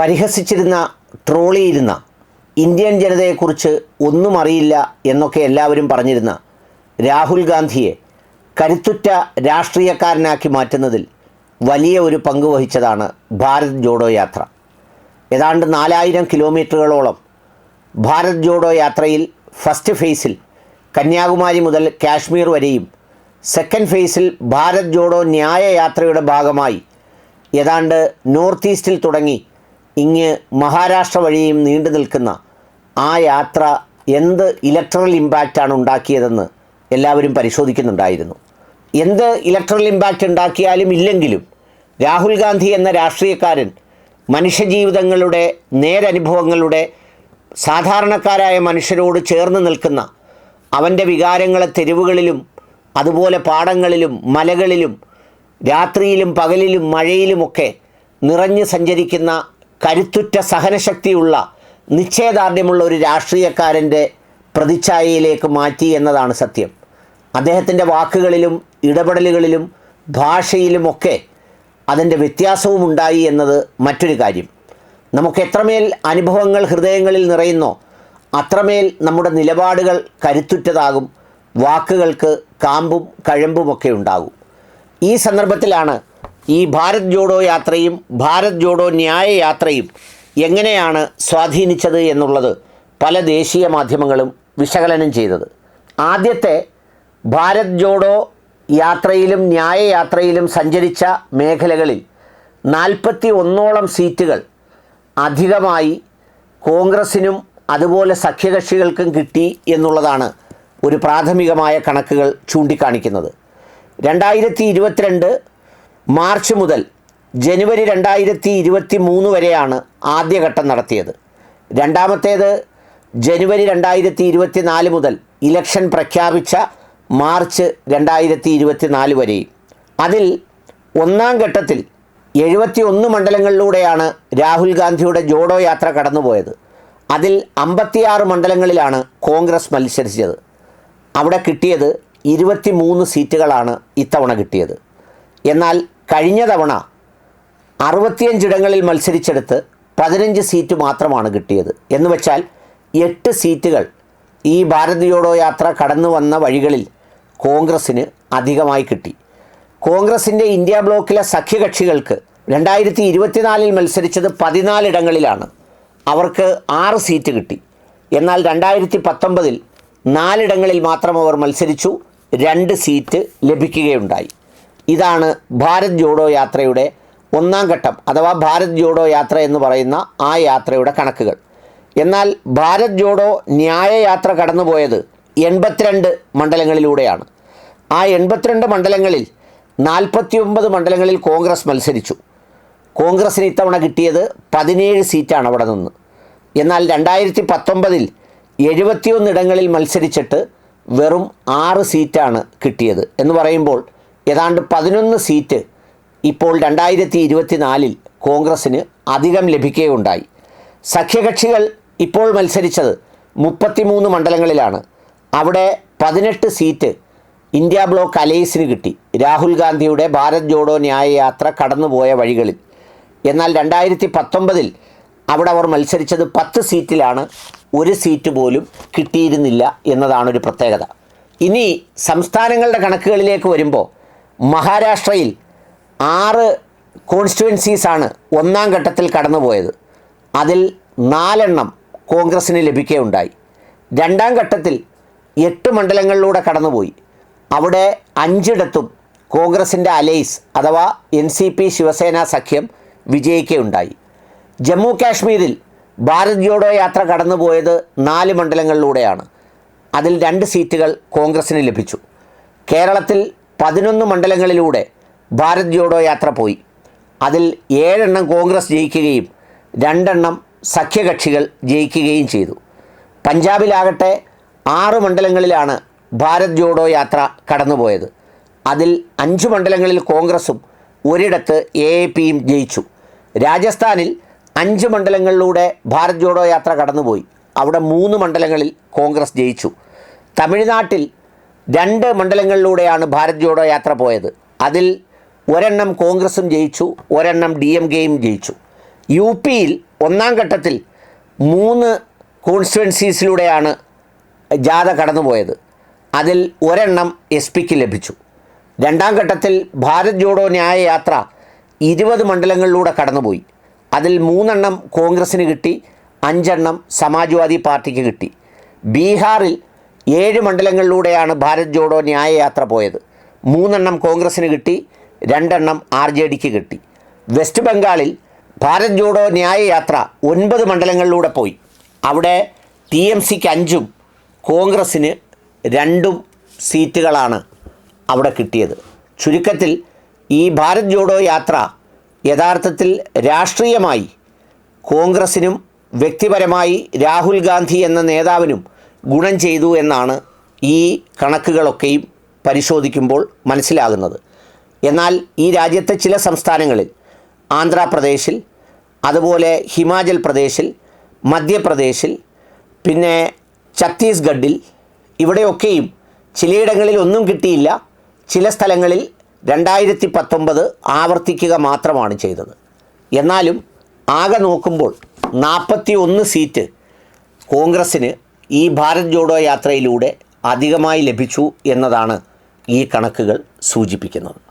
പരിഹസിച്ചിരുന്ന ട്രോളിയിരുന്ന Indian ജനതയെക്കുറിച്ച് ഒന്നും അറിയില്ല എന്നൊക്കെ എല്ലാവരും പറഞ്ഞിരുന്ന രാഹുൽ ഗാന്ധിയെ കരുത്തുറ്റ രാഷ്ട്രീയക്കാരനാക്കി മാറ്റുന്നതിൽ വലിയ ഒരു പങ്ക് വഹിച്ചതാണ് ഭാരത് ജോഡോ യാത്ര. ഏതാണ്ട് നാലായിരം കിലോമീറ്ററുകളോളം ഭാരത് ജോഡോ യാത്രയിൽ ഫസ്റ്റ് ഫേസിൽ കന്യാകുമാരി മുതൽ കാശ്മീർ വരെയും സെക്കൻഡ് ഫേസിൽ ഭാരത് ജോഡോ ന്യായ യാത്രയുടെ ഭാഗമായി ഏതാണ്ട് നോർത്ത് ഈസ്റ്റിൽ തുടങ്ങി ഇങ്ങ് മഹാരാഷ്ട്ര വഴിയും നീണ്ടു നിൽക്കുന്ന ആ യാത്ര എന്ത് ഇലക്ട്രൽ ഇമ്പാക്റ്റാണ് ഉണ്ടാക്കിയതെന്ന് എല്ലാവരും പരിശോധിക്കുന്നുണ്ടായിരുന്നു. എന്ത് ഇലക്ട്രൽ ഇമ്പാക്റ്റ് ഉണ്ടാക്കിയാലും ഇല്ലെങ്കിലും രാഹുൽ ഗാന്ധി എന്ന രാഷ്ട്രീയക്കാരൻ മനുഷ്യജീവിതങ്ങളുടെ നേരനുഭവങ്ങളുടെ സാധാരണക്കാരായ മനുഷ്യരോട് ചേർന്ന് നിൽക്കുന്ന അവന്റെ വികാരങ്ങളെ തെരുവുകളിലും അതുപോലെ പാടങ്ങളിലും മലകളിലും രാത്രിയിലും പകലിലും മഴയിലുമൊക്കെ നിറഞ്ഞു സഞ്ചരിക്കുന്ന കരുത്തുറ്റ സഹനശക്തിയുള്ള നിശ്ചയദാർഢ്യമുള്ള ഒരു രാഷ്ട്രീയക്കാരന്റെ പ്രതിച്ഛായയിലേക്ക് മാറ്റി എന്നതാണ് സത്യം. അദ്ദേഹത്തിന്റെ വാക്കുകളിലും ഇടപെടലുകളിലും ഭാഷയിലുമൊക്കെ അതിന്റെ വ്യത്യാസവും ഉണ്ടായി എന്നത് മറ്റൊരു കാര്യം. നമുക്ക് എത്രമേൽ അനുഭവങ്ങൾ ഹൃദയങ്ങളിൽ നിറയുന്നോ അത്രമേൽ നമ്മുടെ നിലപാടുകൾ കരുത്തുറ്റതാകും വാക്കുകൾക്ക് കാമ്പും കഴമ്പുമൊക്കെ ഉണ്ടാകും. ഈ സന്ദർഭത്തിലാണ് ഈ ഭാരത് ജോഡോ യാത്രയും ഭാരത് ജോഡോ ന്യായ യാത്രയും എങ്ങനെയാണ് സ്വാധീനിച്ചത് എന്നുള്ളത് പല ദേശീയ മാധ്യമങ്ങളും വിശകലനം ചെയ്തത്. ആദ്യത്തെ ഭാരത് ജോഡോ യാത്രയിലും ന്യായ യാത്രയിലും സഞ്ചരിച്ച മേഖലകളിൽ നാൽപ്പത്തി ഒന്നോളം സീറ്റുകൾ അധികമായി കോൺഗ്രസിനും അതുപോലെ സഖ്യകക്ഷികൾക്കും കിട്ടി എന്നുള്ളതാണ് ഒരു പ്രാഥമികമായ കണക്കുകൾ ചൂണ്ടിക്കാണിക്കുന്നത്. രണ്ടായിരത്തി ഇരുപത്തിരണ്ട് മാർച്ച് മുതൽ ജനുവരി രണ്ടായിരത്തി ഇരുപത്തി മൂന്ന് വരെയാണ് ആദ്യഘട്ടം നടത്തിയത്. രണ്ടാമത്തേത് ജനുവരി രണ്ടായിരത്തി ഇരുപത്തി നാല് മുതൽ ഇലക്ഷൻ പ്രഖ്യാപിച്ച മാർച്ച് രണ്ടായിരത്തി ഇരുപത്തി നാല് വരെയും. അതിൽ ഒന്നാം ഘട്ടത്തിൽ എഴുപത്തി ഒന്ന് മണ്ഡലങ്ങളിലൂടെയാണ് രാഹുൽ ഗാന്ധിയുടെ ജോഡോ യാത്ര കടന്നുപോയത്. അതിൽ അമ്പത്തിയാറ് മണ്ഡലങ്ങളിലാണ് കോൺഗ്രസ് മത്സരിച്ചത്. അവിടെ കിട്ടിയത് ഇരുപത്തി മൂന്ന് സീറ്റുകളാണ് ഇത്തവണ കിട്ടിയത്. എന്നാൽ കഴിഞ്ഞ തവണ അറുപത്തിയഞ്ചിടങ്ങളിൽ മത്സരിച്ചെടുത്ത് പതിനഞ്ച് സീറ്റ് മാത്രമാണ് കിട്ടിയത്. എന്ന് വെച്ചാൽ എട്ട് സീറ്റുകൾ ഈ ഭാരത് ജോഡോ യാത്ര കടന്നു വന്ന വഴികളിൽ കോൺഗ്രസ്സിന് അധികമായി കിട്ടി. കോൺഗ്രസിന്റെ ഇന്ത്യ ബ്ലോക്കിലെ സഖ്യകക്ഷികൾക്ക് രണ്ടായിരത്തി ഇരുപത്തിനാലിൽ മത്സരിച്ചത് പതിനാലിടങ്ങളിലാണ് അവർക്ക് ആറ് സീറ്റ് കിട്ടി. എന്നാൽ രണ്ടായിരത്തി പത്തൊമ്പതിൽ നാലിടങ്ങളിൽ മാത്രം അവർ മത്സരിച്ചു. രണ്ട് സീറ്റ് ലഭിക്കുകയുണ്ടായി. ഇതാണ് ഭാരത് ജോഡോ യാത്രയുടെ ഒന്നാം ഘട്ടം അഥവാ ഭാരത് ജോഡോ യാത്ര എന്ന് പറയുന്ന ആ യാത്രയുടെ കണക്കുകൾ. എന്നാൽ ഭാരത് ജോഡോ ന്യായ യാത്ര കടന്നുപോയത് എൺപത്തിരണ്ട് മണ്ഡലങ്ങളിലൂടെയാണ്. ആ എൺപത്തിരണ്ട് മണ്ഡലങ്ങളിൽ നാൽപ്പത്തി ഒമ്പത് മണ്ഡലങ്ങളിൽ കോൺഗ്രസ് മത്സരിച്ചു. കോൺഗ്രസിന് ഇത്തവണ കിട്ടിയത് പതിനേഴ് സീറ്റാണ് അവിടെ നിന്ന്. എന്നാൽ രണ്ടായിരത്തി പത്തൊമ്പതിൽ എഴുപത്തിയൊന്നിടങ്ങളിൽ മത്സരിച്ചിട്ട് വെറും ആറ് സീറ്റാണ് കിട്ടിയത് എന്ന് പറയുമ്പോൾ ഏതാണ്ട് പതിനൊന്ന് സീറ്റ് ഇപ്പോൾ രണ്ടായിരത്തി ഇരുപത്തിനാലിൽ കോൺഗ്രസ്സിന് അധികം ലഭിക്കുകയുണ്ടായി. സഖ്യകക്ഷികൾ ഇപ്പോൾ മത്സരിച്ചത് മുപ്പത്തിമൂന്ന് മണ്ഡലങ്ങളിലാണ്. അവിടെ പതിനെട്ട് സീറ്റ് ഇന്ത്യ ബ്ലോക്ക് അലയൻസിന് കിട്ടി. രാഹുൽ ഗാന്ധിയുടെ ഭാരത് ജോഡോ ന്യായ യാത്ര കടന്നുപോയ വഴികളിൽ. എന്നാൽ രണ്ടായിരത്തി പത്തൊമ്പതിൽ അവിടെ അവർ മത്സരിച്ചത് പത്ത് സീറ്റിലാണ് ഒരു സീറ്റ് പോലും കിട്ടിയിരുന്നില്ല എന്നതാണൊരു പ്രത്യേകത. ഇനി സംസ്ഥാനങ്ങളുടെ കണക്കുകളിലേക്ക് വരുമ്പോൾ മഹാരാഷ്ട്രയിൽ ആറ് കോൺസ്റ്റിറ്റ്യുവൻസീസാണ് ഒന്നാം ഘട്ടത്തിൽ കടന്നുപോയത്. അതിൽ നാലെണ്ണം കോൺഗ്രസ്സിന് ലഭിക്കുകയുണ്ടായി. രണ്ടാം ഘട്ടത്തിൽ എട്ട് മണ്ഡലങ്ങളിലൂടെ കടന്നുപോയി. അവിടെ അഞ്ചിടത്തും കോൺഗ്രസിന്റെ അലൈസ് അഥവാ എൻ സി പി ശിവസേന സഖ്യം വിജയിക്കുകയുണ്ടായി. ജമ്മു കാശ്മീരിൽ ഭാരത് ജോഡോ യാത്ര കടന്നുപോയത് നാല് മണ്ഡലങ്ങളിലൂടെയാണ്. അതിൽ രണ്ട് സീറ്റുകൾ കോൺഗ്രസ്സിന് ലഭിച്ചു. കേരളത്തിൽ പതിനൊന്ന് മണ്ഡലങ്ങളിലൂടെ ഭാരത് ജോഡോ യാത്ര പോയി. അതിൽ ഏഴെണ്ണം കോൺഗ്രസ് ജയിക്കുകയും രണ്ടെണ്ണം സഖ്യകക്ഷികൾ ജയിക്കുകയും ചെയ്തു. പഞ്ചാബിലാകട്ടെ ആറ് മണ്ഡലങ്ങളിലാണ് ഭാരത് ജോഡോ യാത്ര കടന്നുപോയത്. അതിൽ അഞ്ച് മണ്ഡലങ്ങളിൽ കോൺഗ്രസും ഒരിടത്ത് എ എ പിയും ജയിച്ചു. രാജസ്ഥാനിൽ അഞ്ച് മണ്ഡലങ്ങളിലൂടെ ഭാരത് ജോഡോ യാത്ര കടന്നുപോയി. അവിടെ മൂന്ന് മണ്ഡലങ്ങളിൽ കോൺഗ്രസ് ജയിച്ചു. തമിഴ്നാട്ടിൽ രണ്ട് മണ്ഡലങ്ങളിലൂടെയാണ് ഭാരത് ജോഡോ യാത്ര പോയത്. അതിൽ ഒരെണ്ണം കോൺഗ്രസും ജയിച്ചു ഒരെണ്ണം ഡി എം കെയും ജയിച്ചു. യു പിയിൽ ഒന്നാം ഘട്ടത്തിൽ മൂന്ന് കോൺസ്റ്റുവൻസീസിലൂടെയാണ് ജാഥ കടന്നുപോയത്. അതിൽ ഒരെണ്ണം എസ് പിക്ക് ലഭിച്ചു. രണ്ടാം ഘട്ടത്തിൽ ഭാരത് ജോഡോ ന്യായ യാത്ര ഇരുപത് മണ്ഡലങ്ങളിലൂടെ കടന്നുപോയി. അതിൽ മൂന്നെണ്ണം കോൺഗ്രസ്സിന് കിട്ടി അഞ്ചെണ്ണം സമാജ്വാദി പാർട്ടിക്ക് കിട്ടി. ബീഹാറിൽ ഏഴ് മണ്ഡലങ്ങളിലൂടെയാണ് ഭാരത് ജോഡോ ന്യായയാത്ര പോയത്. മൂന്നെണ്ണം കോൺഗ്രസ്സിന് കിട്ടി രണ്ടെണ്ണം ആർ ജെ ഡിക്ക് കിട്ടി. വെസ്റ്റ് ബംഗാളിൽ ഭാരത് ജോഡോ ന്യായയാത്ര ഒൻപത് മണ്ഡലങ്ങളിലൂടെ പോയി. അവിടെ ടി എം സിക്ക് അഞ്ചും കോൺഗ്രസ്സിന് രണ്ടും സീറ്റുകളാണ് അവിടെ കിട്ടിയത്. ചുരുക്കത്തിൽ ഈ ഭാരത് ജോഡോ യാത്ര യഥാർത്ഥത്തിൽ രാഷ്ട്രീയമായി കോൺഗ്രസ്സിനും വ്യക്തിപരമായി രാഹുൽ ഗാന്ധി എന്ന നേതാവിനും ഗുണം ചെയ്തു എന്നാണ് ഈ കണക്കുകളൊക്കെയും പരിശോധിക്കുമ്പോൾ മനസ്സിലാകുന്നത്. എന്നാൽ ഈ രാജ്യത്തെ ചില സംസ്ഥാനങ്ങളിൽ ആന്ധ്രാപ്രദേശിൽ അതുപോലെ ഹിമാചൽ പ്രദേശിൽ മധ്യപ്രദേശിൽ പിന്നെ ഛത്തീസ്ഗഡിൽ ഇവിടെയൊക്കെയും ചിലയിടങ്ങളിൽ ഒന്നും കിട്ടിയില്ല. ചില സ്ഥലങ്ങളിൽ രണ്ടായിരത്തി പത്തൊമ്പത് ആവർത്തിക്കുക മാത്രമാണ് ചെയ്തത്. എന്നാലും ആകെ നോക്കുമ്പോൾ നാൽപ്പത്തി ഒന്ന് സീറ്റ് കോൺഗ്രസ്സിന് ഈ ഭാരത് ജോഡോ യാത്രയിലൂടെ അധികമായി ലഭിച്ചു എന്നതാണ് ഈ കണക്കുകൾ സൂചിപ്പിക്കുന്നത്.